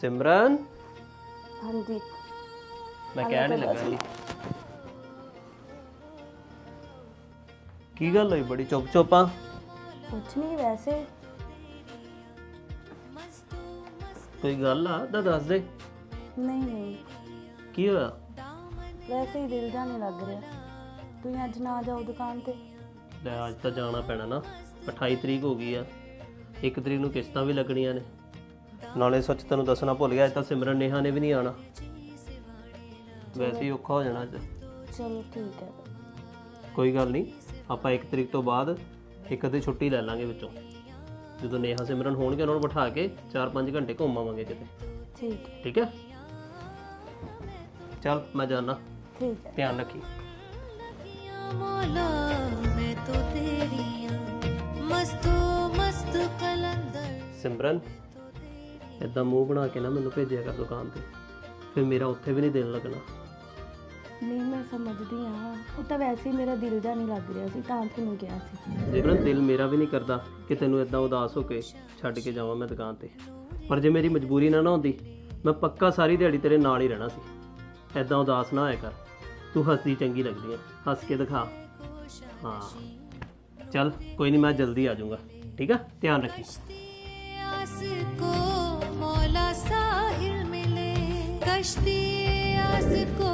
ਸਿਮਰਨ? ਹਾਂਜੀ। ਮੈਂ ਕਹਿਣ ਨਹੀਂ ਲੱਗਾ ਜੀ। ਕੀ ਗੱਲ ਹੋਈ? ਬੜੀ ਚੁੱਪ ਚੁੱਪਾਂ ਕੁਛ ਨਹੀਂ ਵੈਸੇ। ਕੋਈ ਗੱਲ ਆ? ਤਾਂ ਦੱਸ ਦੇ। ਨਹੀਂ ਨਹੀਂ। ਕੀ ਹੋਇਆ? ਵੈਸੇ ਹੀ ਦਿਲ ਜਾ ਨਹੀਂ ਲੱਗ ਰਿਹਾ। ਤੁਸੀਂ ਅੱਜ ਨਾ ਜਾਓ ਦੁਕਾਨ ਤੇ। ਲੈ ਅੱਜ ਤਾਂ ਜਾਣਾ ਪੈਣਾ ਨਾ। 28 ਤਰੀਕ ਹੋ ਗਈ ਆ। 1 ਤਰੀਕ ਨੂੰ ਕਿਸ਼ਤਾਂ ਵੀ ਲੱਗਣੀਆਂ ਨੇ। ਨਾਲੇ ਸੱਚ ਤੈਨੂੰ ਦੱਸਣਾ ਭੁੱਲ ਗਿਆ ਅੱਜ ਤਾਂ ਸਿਮਰਨ ਨੇਹਾ ਨੇ ਵੀ ਨਹੀਂ ਆਣਾ ਵੈਸੇ ਔਖਾ ਹੋ ਜਾਣਾ ਅੱਜ। ਚਲੋ ਠੀਕ ਹੈ। ਕੋਈ ਗੱਲ ਨਹੀਂ ਆਪਾਂ ਇੱਕ ਤਰੀਕ ਤੋਂ ਬਾਅਦ ਇੱਕ ਅੱਧੀ ਛੁੱਟੀ ਲੈ ਲਾਂਗੇ ਵਿੱਚੋਂ। ਜਦੋਂ ਨੇਹਾ ਸਿਮਰਨ ਹੋਣਗੇ ਉਹਨਾਂ ਨੂੰ ਬਿਠਾ ਕੇ 4-5 ਘੰਟੇ ਘੁੰਮਾਵਾਂਗੇ ਕਿਤੇ। ਠੀਕ ਠੀਕ ਹੈ? ਚੱਲ ਮੈਂ ਜਾਣਾ ਠੀਕ ਧਿਆਨ ਰੱਖੀ। ਸਿਮਰਨ ਇਦਾਂ ਮੂੰਹ ਬਣਾ ਕੇ ਨਾ ਮੈਨੂੰ ਭੇਜਿਆ ਕਰ ਦੁਕਾਨ ਤੇ। ਫਿਰ ਮੇਰਾ ਉੱਥੇ ਵੀ ਨਹੀਂ ਦਿਲ ਲੱਗਣਾ। ਨਹੀਂ ਮੈਂ ਸਮਝਦੀ ਹਾਂ। ਉਹ ਤਾਂ ਵੈਸੇ ਹੀ ਮੇਰਾ ਦਿਲ ਜਾ ਨਹੀਂ ਲੱਗ ਰਿਹਾ ਸੀ ਤਾਂ ਤੁਹਾਨੂੰ ਕਿਹਾ ਸੀ। ਜੇਕਰ ਦਿਲ ਮੇਰਾ ਵੀ ਨਹੀਂ ਕਰਦਾ ਕਿ ਤੈਨੂੰ ਇਦਾਂ ਉਦਾਸ ਹੋ ਕੇ ਛੱਡ ਕੇ ਜਾਵਾਂ ਮੈਂ ਦੁਕਾਨ ਤੇ। ਪਰ ਜੇ ਮੇਰੀ ਮਜਬੂਰੀ ਨਾ ਨਾ ਹੁੰਦੀ ਮੈਂ ਪੱਕਾ ਸਾਰੀ ਦਿਹਾੜੀ ਤੇਰੇ ਨਾਲ ਹੀ ਰਹਿਣਾ ਸੀ। ਐਦਾਂ ਉਦਾਸ ਨਾ ਆਇਆ ਕਰ। ਤੂੰ ਹੱਸਦੀ ਚੰਗੀ ਲੱਗਦੀ ਹੈ ਹੱਸ ਕੇ ਦਿਖਾ। ਹਾਂ। ਚੱਲ ਕੋਈ ਨਹੀਂ ਮੈਂ ਜਲਦੀ ਆ ਜਾਊਂਗਾ। ਠੀਕ ਆ? ਧਿਆਨ ਰੱਖੀ। साहिल मिले कश्ती आस को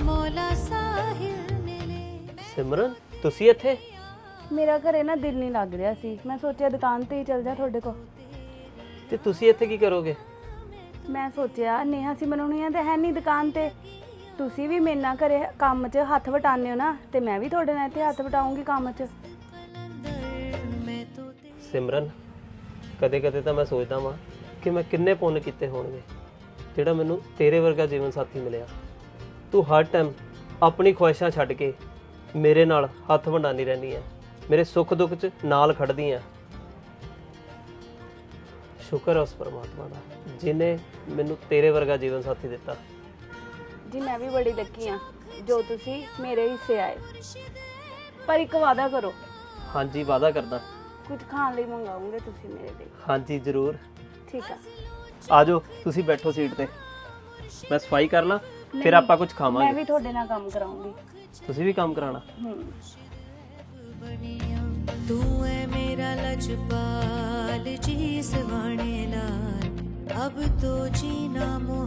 मौला साहिल मिले ਸਿਮਰਨ ਤੁਸੀਂ ਇੱਥੇ ਮੇਰਾ ਘਰੇ ਨਾ ਦਿਲ ਨਹੀਂ ਲੱਗ ਰਿਹਾ ਸੀ ਮੈਂ ਸੋਚਿਆ ਦੁਕਾਨ ਤੇ ਹੀ ਚਲ ਜਾ ਤੁਹਾਡੇ ਕੋਲ ਤੇ ਤੁਸੀਂ ਇੱਥੇ ਕੀ ਕਰੋਗੇ ਮੈਂ ਸੋਚਿਆ ਨੇਹਾ ਸੀ ਮਨਾਉਣੀਆਂ ਤੇ ਹੈ ਨਹੀਂ ਦੁਕਾਨ ਤੇ ਤੁਸੀਂ ਵੀ ਮੇਰੇ ਨਾਲ ਘਰੇ ਕੰਮ 'ਚ ਹੱਥ ਵਟਾਉਂਦੇ ਹੋ ਨਾ ਤੇ ਮੈਂ ਵੀ ਤੁਹਾਡੇ ਨਾਲ ਇੱਥੇ ਹੱਥ ਵਟਾਉਂਗੀ ਕੰਮ 'ਚ कलंदर मैं तो तेरी ਸਿਮਰਨ ਕਦੇ ਕਦੇ ਤਾਂ ਮੈਂ ਸੋਚਦਾ ਵਾਂ ਕਿ ਮੈਂ ਕਿੰਨੇ ਪੁੰਨ ਕੀਤੇ ਹੋਣਗੇ ਜਿਹੜਾ ਮੈਨੂੰ ਤੇਰੇ ਵਰਗਾ ਜੀਵਨ ਸਾਥੀ ਮਿਲਿਆ। ਤੂੰ ਹਰ ਟਾਈਮ ਆਪਣੀ ਖੁਆਇਸ਼ਾਂ ਛੱਡ ਕੇ ਮੇਰੇ ਨਾਲ ਹੱਥ ਵੰਡਾਨੀ ਰਹਿੰਦੀ ਹੈ ਮੇਰੇ ਸੁੱਖ ਦੁੱਖ 'ਚ ਨਾਲ ਖੜਦੀ ਹੈ ਸ਼ੁਕਰ ਹੈ ਉਸ ਪਰਮਾਤਮਾ ਦਾ ਜਿਨੇ ਮੈਨੂੰ ਤੇਰੇ ਵਰਗਾ ਜੀਵਨ ਸਾਥੀ ਦਿੱਤਾ। ਜੀ ਮੈਂ ਵੀ ਬੜੀ ਲੱਕੀ ਆ ਜੋ ਤੁਸੀਂ ਮੇਰੇ ਹਿੱਸੇ ਆਏ। ਪਰ ਇੱਕ ਵਾਅਦਾ ਕਰੋ। ਹਾਂਜੀ ਵਾਅਦਾ ਕਰਦਾ। ਕੁਝ ਖਾਣ ਲਈ ਮੰਗਾਉਂਗੇ ਤੁਸੀਂ ਮੇਰੇ ਲਈ? ਹਾਂਜੀ ਜ਼ਰੂਰ। ਠੀਕ ਆ ਆਜੋ ਤੁਸੀਂ ਬੈਠੋ ਸੀਟ ਤੇ ਮੈਂ ਸਫਾਈ ਕਰ ਲਾਂ ਫਿਰ ਆਪਾਂ ਕੁਝ ਮੈਂ ਖਾਵਾਂਗੇ ਵੀ ਤੁਹਾਡੇ ਨਾਲ ਕੰਮ ਕਰਾਉਂਗੀ ਤੁਸੀਂ ਵੀ ਕੰਮ ਕਰਾਉਣਾ ਹੂੰ बनिया तू है मेरा लजपाल जी सवाने लाल अब तो जीना मुहाल